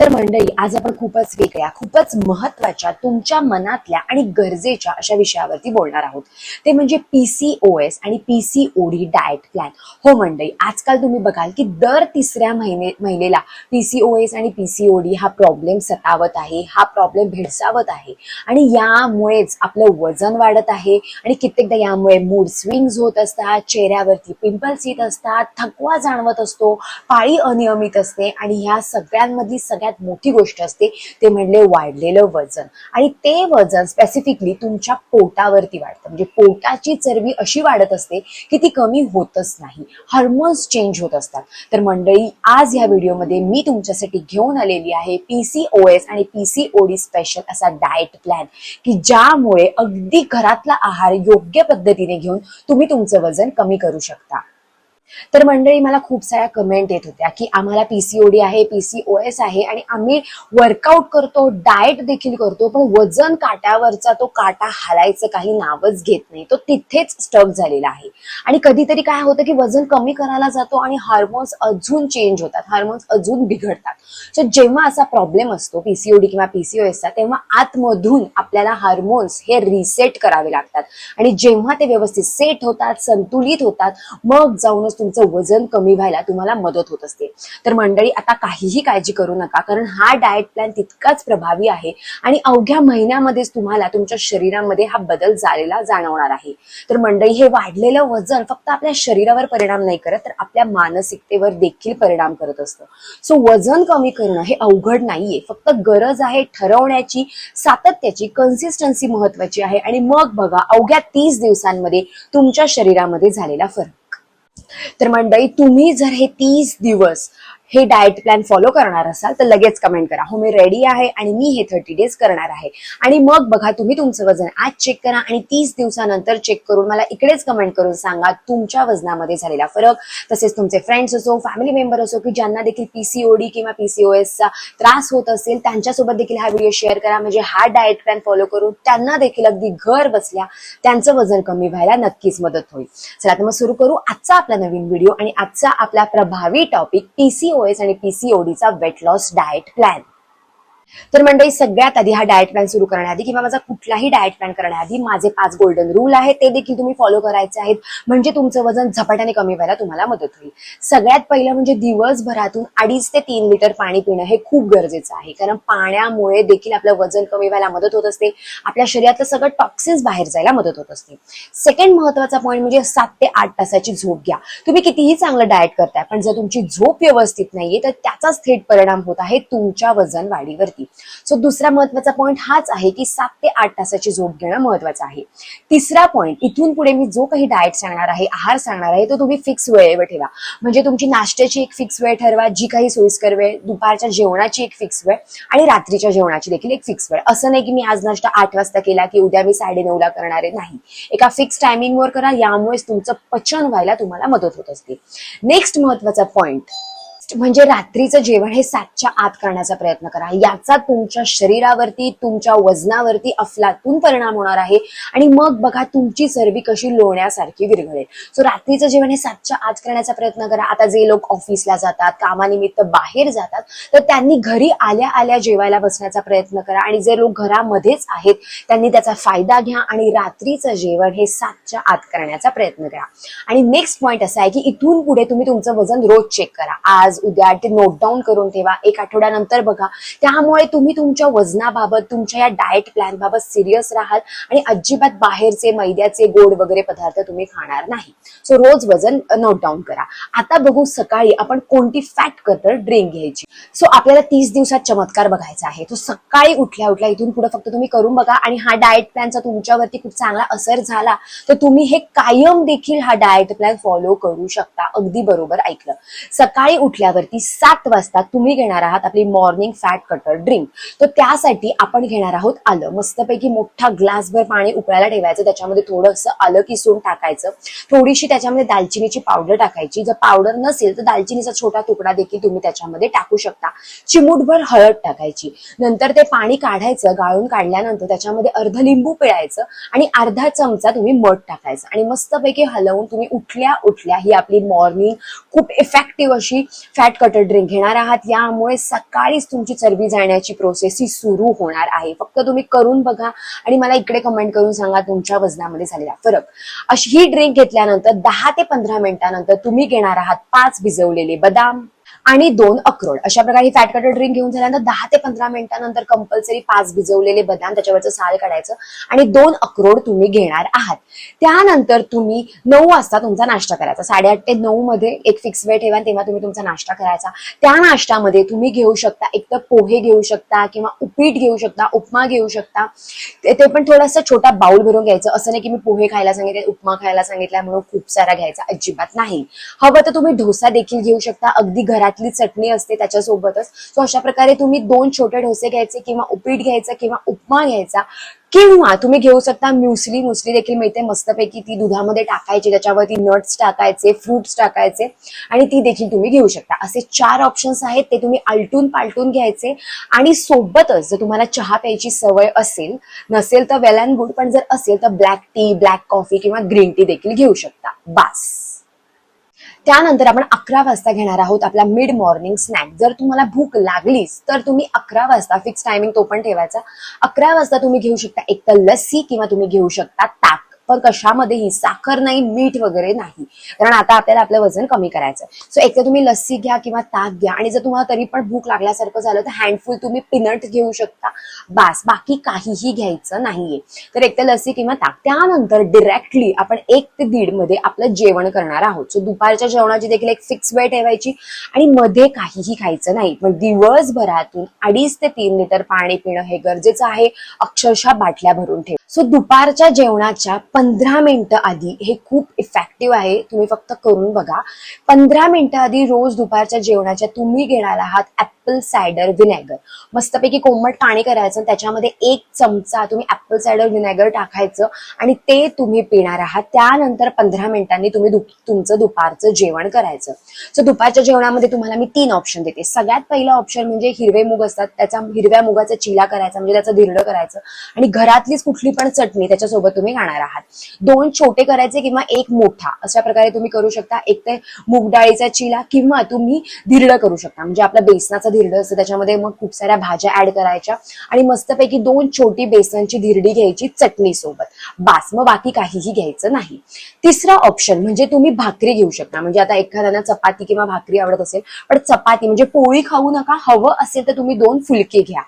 तर मंडळी आज आपण खूपच वेगळ्या खूपच महत्त्वाच्या तुमच्या मनातल्या आणि गरजेच्या अशा विषयावरती बोलणार आहोत. ते म्हणजे पीसीओएस आणि पीसीओडी डाएट प्लॅन हो मंडळी आजकाल तुम्ही बघाल की दर तिसऱ्या महिने महिलेला पीसीओएस आणि पीसीओडी हा प्रॉब्लेम सतावत आहे हा प्रॉब्लेम भेडसावत आहे. आणि यामुळेच आपलं वजन वाढत आहे आणि कित्येकदा यामुळे मूड स्विंग्स होत असतात चेहऱ्यावरती पिंपल्स येत असतात थकवा जाणवत असतो पाळी अनियमित असते आणि ह्या सगळ्यांमधली सगळ्यात मोठी गोष्ट असते ते म्हणले वाढलेलं वजन. आणि ते वजन स्पेसिफिकली तुमच्या पोटावरती वाढतं. म्हणजे पोटाची चरबी अशी वाढत असते की ती कमी होतच नाही. हार्मोन्स चेंज होत असतात. तर मंडळी आज या व्हिडिओमध्ये मी तुमच्यासाठी घेऊन आलेली आहे पीसीओएस आणि पीसीओडी स्पेशल असा डाएट प्लॅन की ज्यामुळे अगदी घरातला आहार योग्य पद्धतीने घेऊन तुम्ही तुमचं वजन कमी करू शकता. तर मंडळी मला खूप साऱ्या कमेंट येत होत्या की आम्हाला पीसीओडी आहे पीसीओएस आहे आणि आम्ही वर्कआउट करतो डाएट देखील करतो पण वजन काट्यावरचा तो काटा हालायचं काही नावच घेत नाही. तो तिथेच स्टक झालेला आहे. आणि कधीतरी काय होतं की वजन कमी करायला जातो आणि हार्मोन्स अजून चेंज होतात हार्मोन्स अजून बिघडतात. सो जेव्हा असा प्रॉब्लेम असतो पीसीओडी किंवा पीसीओएसचा तेव्हा आतमधून आपल्याला हार्मोन्स हे रिसेट करावे लागतात. आणि जेव्हा ते व्यवस्थित सेट होतात संतुलित होतात मग जाऊनच तुमचं वजन कमी व्हायला तुम्हाला मदत होत असते. तर मंडळी आता काहीही काळजी करू नका कारण हा डाएट प्लॅन तितकाच प्रभावी आहे आणि अवघ्या महिन्यामध्येच तुम्हाला तुमच्या शरीरामध्ये हा बदल झालेला जाणवणार आहे. तर मंडळी हे वाढलेलं वजन फक्त आपल्या शरीरावर परिणाम नाही करत तर आपल्या मानसिकतेवर देखील परिणाम करत असतं. सो वजन कमी करणं हे अवघड नाहीये. फक्त गरज आहे ठरवण्याची सातत्याची कन्सिस्टन्सी महत्वाची आहे आणि मग बघा अवघ्या तीस दिवसांमध्ये तुमच्या शरीरामध्ये झालेला फरक. तर मंडळी तुम्ही जर हे तीस दिवस हे डाएट प्लॅन फॉलो करणार असाल तर लगेच कमेंट करा. हो मी रेडी आहे आणि मी हे थर्टी डेज करणार आहे. आणि मग बघा तुम्ही तुमचं वजन आज चेक करा आणि तीस दिवसानंतर चेक करून मला इकडेच कमेंट करून सांगा तुमच्या वजनामध्ये झालेला फरक. तसेच तुमचे फ्रेंड्स असो फॅमिली मेंबर असो की ज्यांना देखील पीसीओडी किंवा पीसीओएसचा त्रास होत असेल त्यांच्यासोबत देखील हा व्हिडिओ शेअर करा. म्हणजे हा डाएट प्लॅन फॉलो करून त्यांना देखील अगदी घर बसल्या त्यांचं वजन कमी व्हायला नक्कीच मदत होईल. चला तर मग सुरू करू आजचा आपला नवीन व्हिडिओ आणि आजचा आपला प्रभावी टॉपिक पीसीओएस आणि पीसीओडीचा वेट लॉस डाएट प्लॅन तर मंडळी सगळ्यात आधी हा डाएट प्लॅन सुरू करण्याआधी किंवा माझा कुठलाही डाएट प्लॅन करण्याआधी माझे पाच गोल्डन रूल आहेत ते देखील तुम्ही फॉलो करायचे आहेत. म्हणजे तुमचं वजन झपाट्याने कमी व्हायला तुम्हाला मदत होईल. सगळ्यात पहिलं म्हणजे दिवसभरातून अडीच ते तीन लिटर पाणी पिणं हे खूप गरजेचं आहे. कारण पाण्यामुळे देखील आपलं वजन कमी व्हायला मदत होत असते. आपल्या शरीरातलं सगळं टॉक्सिन्स बाहेर जायला मदत होत असते. सेकंड महत्त्वाचा पॉईंट म्हणजे सात ते आठ तासाची झोप घ्या. तुम्ही कितीही चांगलं डाएट करताय पण जर तुमची झोप व्यवस्थित नाहीये तर त्याचाच थेट परिणाम होत आहे तुमच्या वजन वाढीवरती सो दुसरा महत्त्वाचा पॉईंट हाच आहे की सात ते आठ तासाची झोप घेणं महत्वाचं आहे. तिसरा पॉईंट इथून पुढे मी जो काही डाएट सांगणार आहे आहार सांगणार आहे तो तुम्ही फिक्स वेळेवर ठेवा. म्हणजे तुमची नाश्त्याची एक फिक्स वेळ ठरवा जी काही सोयीस्कर वेळ दुपारच्या जेवणाची एक फिक्स वेळ आणि रात्रीच्या जेवणाची देखील एक फिक्स वेळ. असं नाही की मी आज नाश्ता आठ वाजता केला की उद्या मी साडे ला करणार आहे. नाही. एका फिक्स टायमिंगवर करा यामुळेच तुमचं पचन व्हायला तुम्हाला मदत होत असते. नेक्स्ट महत्त्वाचा पॉईंट म्हणजे रात्रीचं जेवण हे सातच्या आत करण्याचा प्रयत्न करा. याचा तुमच्या शरीरावरती तुमच्या वजनावरती अफलातून परिणाम होणार आहे. आणि मग बघा तुमची चरबी कशी लोण्यासारखी विरघळेल. सो रात्रीचं जेवण हे सातच्या आत करण्याचा प्रयत्न करा. आता जे लोक ऑफिसला जातात कामानिमित्त बाहेर जातात तर त्यांनी घरी आल्या आल्या जेवायला बसण्याचा प्रयत्न करा. आणि जे लोक घरामध्येच आहेत त्यांनी त्याचा फायदा घ्या आणि रात्रीचं जेवण हे सातच्या आत करण्याचा प्रयत्न करा. आणि नेक्स्ट पॉईंट असा आहे की इथून पुढे तुम्ही तुमचं वजन रोज चेक करा. आज उद्या ते नोट डाऊन करून ठेवा. एक आठवड्यानंतर बघा. त्यामुळे तुम्ही तुमच्या वजनाबाबत तुमच्या या डाएट प्लॅन बाबत सिरियस राहाल आणि अजिबात बाहेरचे मैद्याचे गोड वगैरे पदार्थ तुम्ही खाणार नाही. सो रोज वजन नोट डाऊन करा. आता बघू सकाळी आपण कोणती फॅट कटर ड्रिंक घ्यायची. सो आपल्याला तीस दिवसात चमत्कार बघायचा आहे. तो सकाळी उठल्या उठल्या इथून पुढे फक्त तुम्ही करून बघा आणि हा डाएट प्लॅनचा तुमच्यावरती खूप चांगला असर झाला तर तुम्ही हे कायम देखील हा डाएट प्लॅन फॉलो करू शकता. अगदी बरोबर ऐकलं. सकाळी उठल्या उठल्यावरती सात वाजता तुम्ही घेणार आहात आपली मॉर्निंग फॅट कटर ड्रिंक तर त्यासाठी आपण घेणार आहोत आलं. मस्तपैकी मोठा ग्लासभर पाणी उकळायला ठेवायचं. त्याच्यामध्ये थोडंसं आलं किसून टाकायचं. थोडीशी त्याच्यामध्ये दालचिनीची पावडर टाकायची. जर पावडर नसेल तर दालचिनीचा छोटा तुकडा देखील तुम्ही त्याच्यामध्ये टाकू शकता. चिमूटभर हळद टाकायची. नंतर ते पाणी काढायचं. गाळून काढल्यानंतर त्याच्यामध्ये अर्ध लिंबू पिळायचं आणि अर्धा चमचा तुम्ही मध टाकायचं. आणि मस्तपैकी हलवून तुम्ही उठल्या उठल्या ही आपली मॉर्निंग खूप इफेक्टिव्ह अशी फॅट कटर ड्रिंक घेणार आहात. यामुळे सकाळीच तुमची चरबी जाण्याची प्रोसेस ही सुरू होणार आहे. फक्त तुम्ही करून बघा आणि मला इकडे कमेंट करून सांगा तुमच्या वजनामध्ये झालेला फरक. अशी ही ड्रिंक घेतल्यानंतर दहा ते पंधरा मिनिटानंतर तुम्ही घेणार आहात पाच भिजवलेले बदाम आणि दोन अक्रोड. अशा प्रकारे फॅट कटर ड्रिंक घेऊन झाल्यानंतर दहा ते पंधरा मिनिटानंतर कंपल्सरी पाच भिजवलेले बदाम त्याच्यावरचं साल काढायचं आणि दोन अक्रोड तुम्ही घेणार आहात. त्यानंतर तुम्ही नऊ वाजता तुमचा नाश्ता करायचा. साडेआठ ते नऊ मध्ये एक फिक्स वेळ ठेवा तेव्हा तुम्ही तुमचा नाश्ता करायचा. त्या नाश्त्यामध्ये तुम्ही घेऊ शकता एक तर पोहे घेऊ शकता किंवा उपीट घेऊ शकता उपमा घेऊ शकता. ते पण थोडासा छोटा बाउल भरून घ्यायचं. असं नाही की मी पोहे खायला सांगितले उपमा खायला सांगितला म्हणून खूप सारा घ्यायचा अजिबात नाही. हवं तर तुम्ही डोसा देखील घेऊ शकता. अगदी घरात त्यातली चटणी असते त्याच्यासोबतच. सो अशा प्रकारे तुम्ही दोन छोटे डोसे घ्यायचे किंवा उपीट घ्यायचं किंवा उपमा घ्यायचा किंवा तुम्ही घेऊ शकता म्युसली. मुसली देखील मिळते मस्तपैकी. ती दुधामध्ये टाकायची त्याच्यावरती नट्स टाकायचे फ्रुट्स टाकायचे आणि ती देखील तुम्ही घेऊ शकता. असे चार ऑप्शन्स आहेत ते तुम्ही आलटून पालटून घ्यायचे आणि सोबतच जर तुम्हाला चहा प्यायची सवय असेल नसेल तर वेल अँड गुड पण जर असेल तर ब्लॅक टी ब्लॅक कॉफी किंवा ग्रीन टी देखील घेऊ शकता. बास. त्यानंतर आपण अकरा वाजता घेणार आहोत आपला मिड मॉर्निंग स्नॅक जर तुम्हाला भूक लागलीच तर तुम्ही अकरा वाजता फिक्स टायमिंग तो पण ठेवायचा. अकरा वाजता तुम्ही घेऊ शकता एक तर लस्सी किंवा तुम्ही घेऊ शकता ताक. पण कशामध्येही साखर नाही मीठ वगैरे नाही. कारण आता आपल्याला आपलं वजन कमी करायचं सो एक तर तुम्ही लस्सी घ्या किंवा ताक घ्या आणि जर तुम्हाला तरी पण भूक लागल्यासारखं झालं तर हँडफुल तुम्ही पिनट घेऊ शकता. बास बाकी काहीही घ्यायचं नाहीये. तर एक तर लस्सी किंवा ताक. त्यानंतर डिरेक्टली आपण एक ते दीडमध्ये आपलं जेवण करणार आहोत. सो दुपारच्या जेवणाची देखील एक फिक्स वेळ ठेवायची आणि मध्ये काहीही खायचं नाही. पण दिवसभरातून अडीच ते तीन लिटर पाणी पिणं हे गरजेचं आहे. अक्षरशः बाटल्या भरून ठेव. सो दुपारच्या जेवणाच्या पंधरा मिनिटं आधी हे खूप इफेक्टिव्ह आहे तुम्ही फक्त करून बघा. पंधरा मिनिटं आधी रोज दुपारच्या जेवणाच्या तुम्ही घेणार आहात ऍपल सायडर विनेगर मस्तपैकी कोमट पाणी करायचं त्याच्यामध्ये एक चमचा तुम्ही ऍपल सायडर विनेगर टाकायचं आणि ते तुम्ही पिणार आहात. त्यानंतर पंधरा मिनिटांनी तुम्ही तुमचं दुपारचं जेवण करायचं. सो दुपारच्या जेवणामध्ये तुम्हाला मी तीन ऑप्शन देते. सगळ्यात पहिला ऑप्शन म्हणजे हिरवे मूग असतात. त्याचा हिरव्या मुगाचा चिला करायचा म्हणजे त्याचं धिरडं करायचं. आणि घरातलीच कुठली पण चटणी त्याच्यासोबत तुम्ही खाणार आहात. दोन छोटे करायचे किंवा एक मोठा अशा प्रकारे तुम्ही करू शकता. एक तर मूग डाळीचा चिला किंवा तुम्ही धिरडं करू शकता. म्हणजे आपला बेसनाचं धिरडं असतं त्याच्यामध्ये मग खूप साऱ्या भाज्या ऍड करायच्या. आणि मस्तपैकी दोन छोटी बेसनची धिरडी घ्यायची चटणी सोबत बास मग बाकी काहीही घ्यायचं नाही. तिसरा ऑप्शन म्हणजे तुम्ही भाकरी घेऊ शकता. म्हणजे आता एखाद्याला चपाती किंवा भाकरी आवडत असेल पण चपाती म्हणजे पोळी खाऊ नका. हवं असेल तर तुम्ही दोन फुलके घ्या.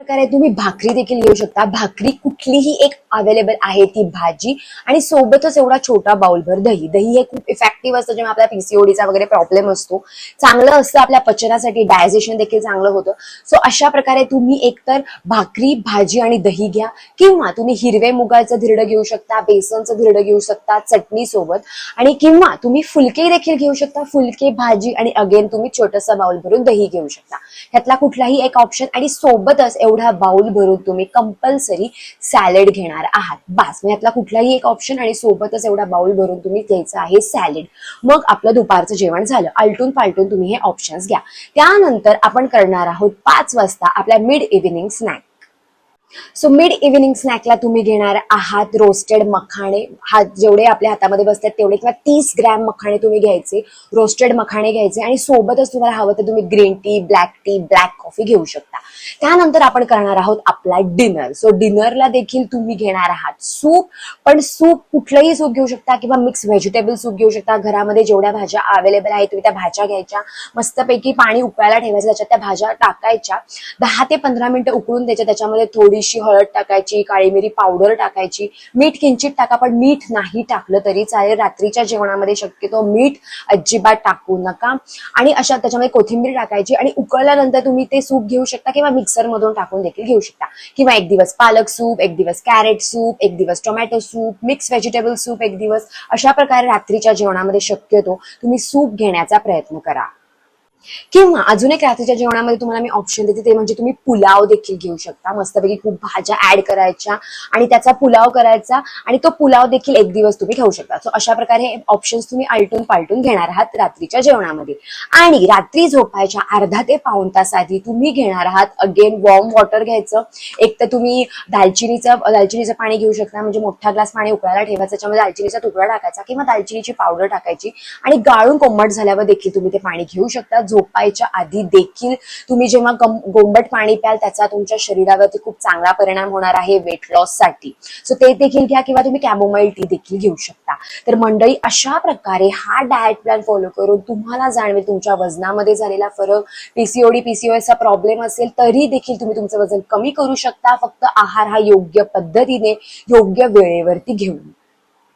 प्रकारे तुम्ही भाकरी देखील घेऊ शकता. भाकरी कुठलीही एक अवेलेबल आहे ती भाजी. आणि सोबतच एवढा छोटा बाउलभर दही. दही हे खूप इफेक्टिव्ह असतं जेव्हा आपल्या पीसीओडीचा वगैरे प्रॉब्लेम असतो. चांगलं असतं आपल्या पचनासाठी डायजेशन देखील चांगलं होतं. सो अशा प्रकारे तुम्ही एकतर भाकरी भाजी आणि दही घ्या. किंवा तुम्ही हिरवे मुगाचं धिरडं घेऊ शकता बेसनचं धिरडं घेऊ शकता चटणी सोबत. आणि किंवा तुम्ही फुलके देखील घेऊ शकता. फुलके भाजी आणि अगेन तुम्ही छोटंसं बाउल भरून दही घेऊ शकता. ह्यातला कुठलाही एक ऑप्शन आणि सोबतच एवढा बाउल भरून तुम्ही कंपल्सरी सॅलड घेणार आहात. बास म्हणजे यातला कुठलाही एक ऑप्शन आणि सोबतच एवढा बाउल भरून तुम्ही घ्यायचं आहे सॅलड मग आपलं दुपारचं जेवण झालं. आलटून पालटून तुम्ही हे ऑप्शन्स घ्या. त्यानंतर आपण करणार आहोत पाच वाजता आपल्या mid evening snack so mid evening स्नॅकला तुम्ही घेणार आहात रोस्टेड मखाणे. हा जेवढे आपल्या हातामध्ये बसतात तेवढे किंवा तीस ग्रॅम मखाणे तुम्ही घ्यायचे रोस्टेड मखाणे घ्यायचे आणि सोबतच तुम्हाला हवं तर तुम्ही green tea black tea black coffee घेऊ शकता. त्यानंतर आपण करणार आहोत आपला डिनर सो डिनरला देखील तुम्ही घेणार आहात सूप पण सूप कुठलंही सूप घेऊ शकता किंवा मिक्स व्हेजिटेबल सूप घेऊ शकता. घरामध्ये जेवढ्या भाज्या अवेलेबल आहेत तुम्ही त्या भाज्या घ्यायच्या. मस्तपैकी पाणी उकळायला ठेवायचं त्याच्यात त्या भाज्या टाकायच्या. दहा ते पंधरा मिनिटं उकळून त्याच्या त्याच्यामध्ये थोडीशी हळद टाकायची काळी मिरी पावडर टाकायची. मीठ किंचित टाका पण मीठ नाही टाकलं तरी चालेल. रात्रीच्या जेवणामध्ये शक्यतो मीठ अजिबात टाकू नका. आणि अशा त्याच्यामध्ये कोथिंबीर टाकायची आणि उकळल्यानंतर तुम्ही ते सूप घेऊ शकता किंवा मिक्सर मधून टाकून देखील घेऊ शकता. किंवा एक दिवस पालक सूप एक दिवस कॅरेट सूप एक दिवस tomato soup mix vegetable soup एक दिवस. अशा प्रकारे रात्रीच्या जेवणामध्ये शक्यतो तुम्ही सूप घेण्याचा प्रयत्न करा. किंवा अजून एक रात्रीच्या जेवणामध्ये तुम्हाला मी ऑप्शन देते ते म्हणजे तुम्ही पुलाव देखील घेऊ शकता. मस्तपैकी खूप भाज्या ऍड करायच्या आणि त्याचा पुलाव करायचा आणि तो पुलाव देखील एक दिवस तुम्ही खाऊ शकता. सो अशा प्रकारे ऑप्शन्स तुम्ही आलटून पालटून घेणार आहात रात्रीच्या जेवणामध्ये. आणि रात्री झोपायच्या अर्धा ते पाऊण तास आधी तुम्ही घेणार आहात अगेन वॉर्म वॉटर घ्यायचं. एक तर तुम्ही दालचिनीचं दालचिनीचं पाणी घेऊ शकता म्हणजे मोठा ग्लास पाणी उकळायला ठेवायचं त्याच्यामध्ये दालचिनीचा तुकडा टाकायचा किंवा दालचिनीची पावडर टाकायची. आणि गाळून कोंबट झाल्यावर देखील तुम्ही ते पाणी घेऊ शकता. झोपायच्या आधी देखील तुम्ही जेव्हा गोंबट पाणी प्याल त्याचा तुमच्या शरीरावरती खूप चांगला परिणाम होणार आहे वेट लॉससाठी. सो ते देखील घ्या किंवा तुम्ही कॅमोमाइल टी देखील घेऊ शकता. तर मंडळी अशा प्रकारे हा डाएट प्लॅन फॉलो करून तुम्हाला जाणवेल तुमच्या वजनामध्ये झालेला फरक. पीसीओडी पीसीओएसचा प्रॉब्लेम असेल तरी देखील तुम्ही तुमचं वजन कमी करू शकता. फक्त आहार हा योग्य पद्धतीने योग्य वेळेवरती घेऊन.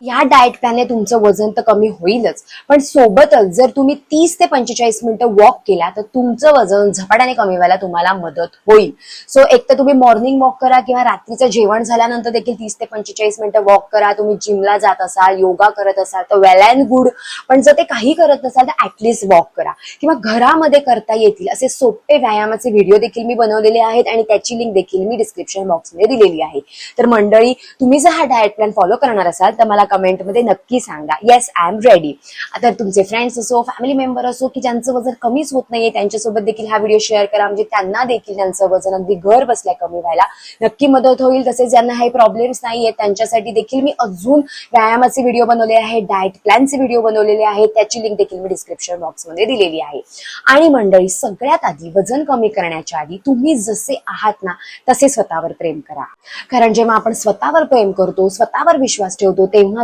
या डाएट प्लॅनने तुमचं वजन तर कमी होईलच. पण सोबतच जर तुम्ही तीस ते पंचेचाळीस मिनिटं वॉक केला तर तुमचं वजन झपाट्याने कमी व्हायला तुम्हाला मदत होईल. सो एक तर तुम्ही मॉर्निंग वॉक करा किंवा रात्रीचं जेवण झाल्यानंतर देखील तीस ते पंचेचाळीस मिनिटं वॉक करा. तुम्ही जिमला जात असाल योगा करत असाल तर वेल अँड गुड पण जर ते काही करत नसाल तर ऍटलिस्ट वॉक करा. किंवा घरामध्ये करता येतील असे सोपे व्यायामाचे व्हिडिओ देखील मी बनवलेले आहेत आणि त्याची लिंक देखील मी डिस्क्रिप्शन बॉक्समध्ये दिलेली आहे. तर मंडळी तुम्ही जर हा डाएट प्लॅन फॉलो करणार असाल तर मला कमेंटमध्ये नक्की सांगा. येस आय एम रेडी तर तुमचे फ्रेंड्स असो फॅमिली मेंबर असो की ज्यांचं वजन कमीच होत नाहीये त्यांच्यासोबत देखील हा व्हिडिओ शेअर करा. म्हणजे त्यांना देखील त्यांचं वजन अगदी घर बसल्या कमी व्हायला नक्की मदत होईल. तसेच ज्यांना हे प्रॉब्लेम्स नाहीये त्यांच्यासाठी देखील मी अजून व्यायामाचे व्हिडिओ बनवले आहेत डाएट प्लॅनचे व्हिडिओ बनवलेले आहेत त्याची लिंक देखील मी डिस्क्रिप्शन बॉक्समध्ये दिलेली आहे. आणि मंडळी सगळ्यात आधी वजन कमी करण्याच्या आधी तुम्ही जसे आहात ना तसे स्वतःवर प्रेम करा. कारण जेव्हा आपण स्वतःवर प्रेम करतो स्वतःवर विश्वास ठेवतो तेव्हा